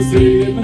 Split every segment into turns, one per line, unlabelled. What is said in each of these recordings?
зі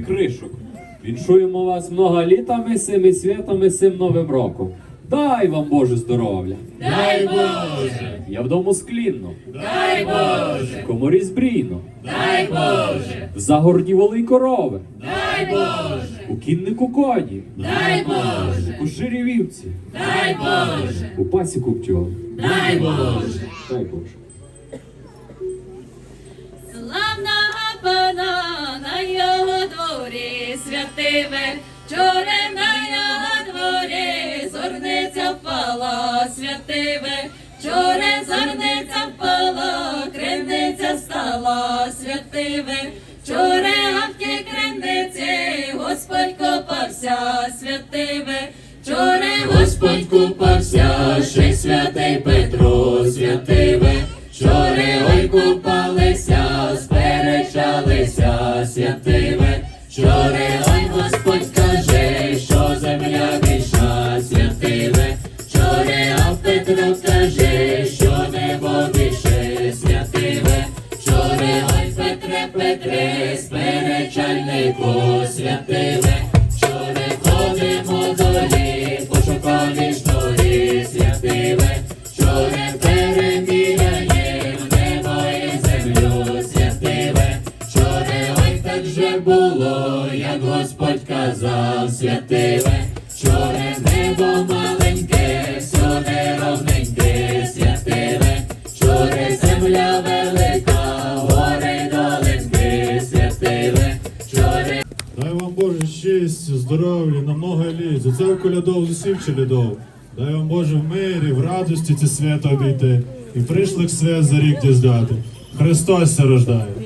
кришок. Віншуємо вас много літами, сими святами, сим новим роком. Дай вам Боже здоров'я!
Дай Боже,
Я вдому склінно,
дай Боже,
коморі збрійно,
дай Боже,
в загорді воли й корови,
дай Боже,
у кіннику коні,
дай Боже,
у ширі вівці,
дай Боже,
у пасіку пчол.
дай Боже.
Дай Боже.
Славного пана на його дворі святиве, вчора на його дворі зорниця впала, святиве, вчора зорниця впала, криниця стала, святиве, вчора
ой же було, як Господь казав, святиве, Чори небо маленьке, все неровненьке, святиве, Чори земля велика, гори долинки, святиве, Чори
Дай вам Боже щастя, здоров'я, на много літ. За це колядов з усіх челядов. Дай вам Боже в мирі, в радості це свято обійти. І прийшли свят за рік діждати. Христос рождає.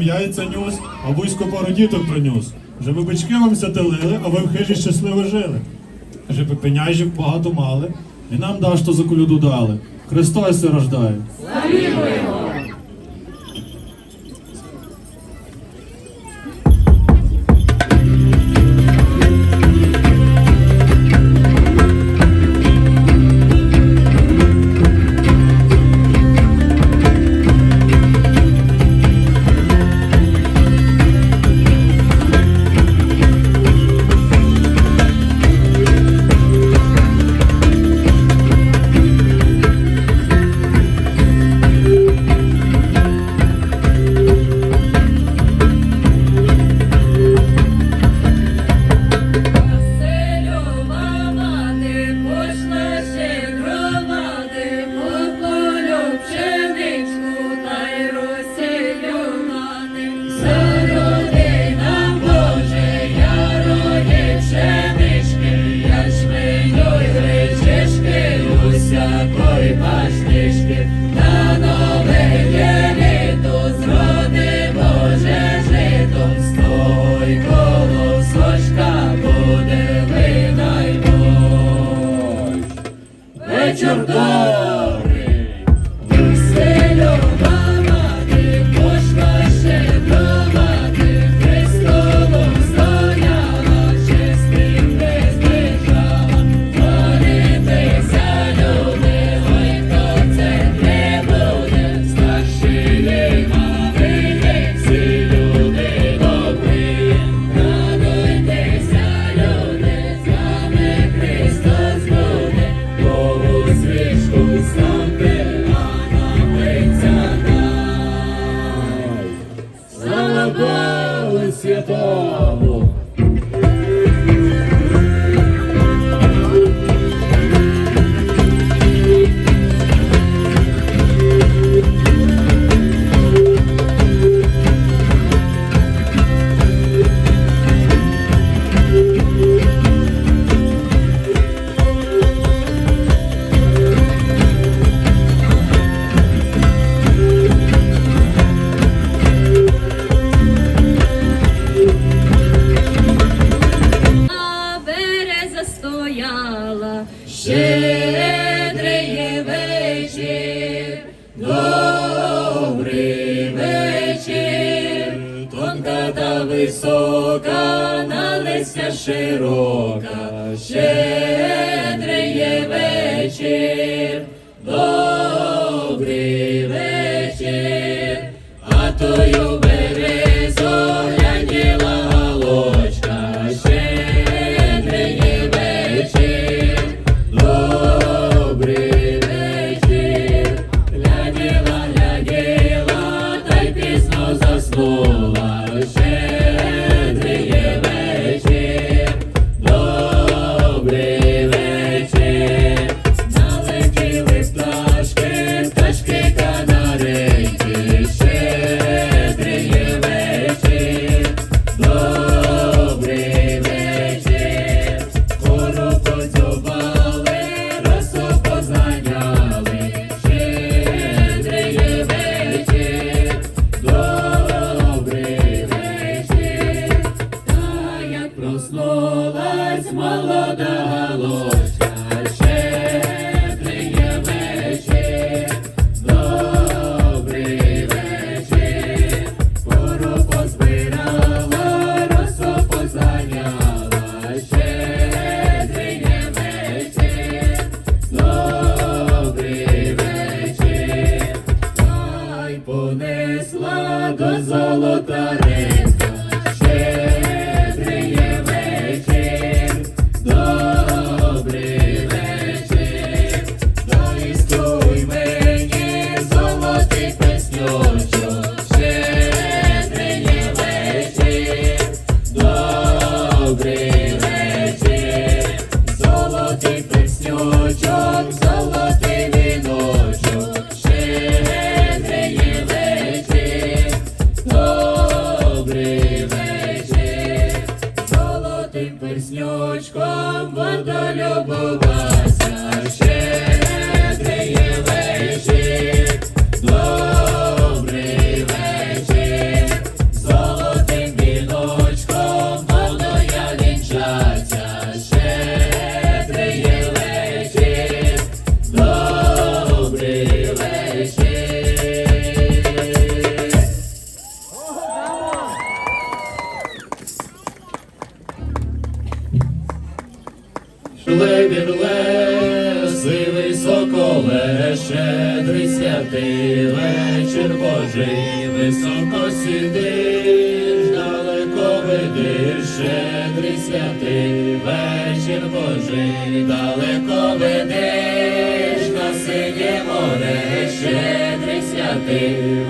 вам яйця нюс, а вузько пару діток принюс. Вже бички вам сятелили, а ви в хижі щасливо жили. Вже пеняжів багато мали, і нам дашто за кулюду дали. Христос се рождає.
Славімо Його! вечір Божий, високо сидиш, далеко видиш, щедрий святий, вечір Божий, далеко ведеш, на синє море, щедрий святий.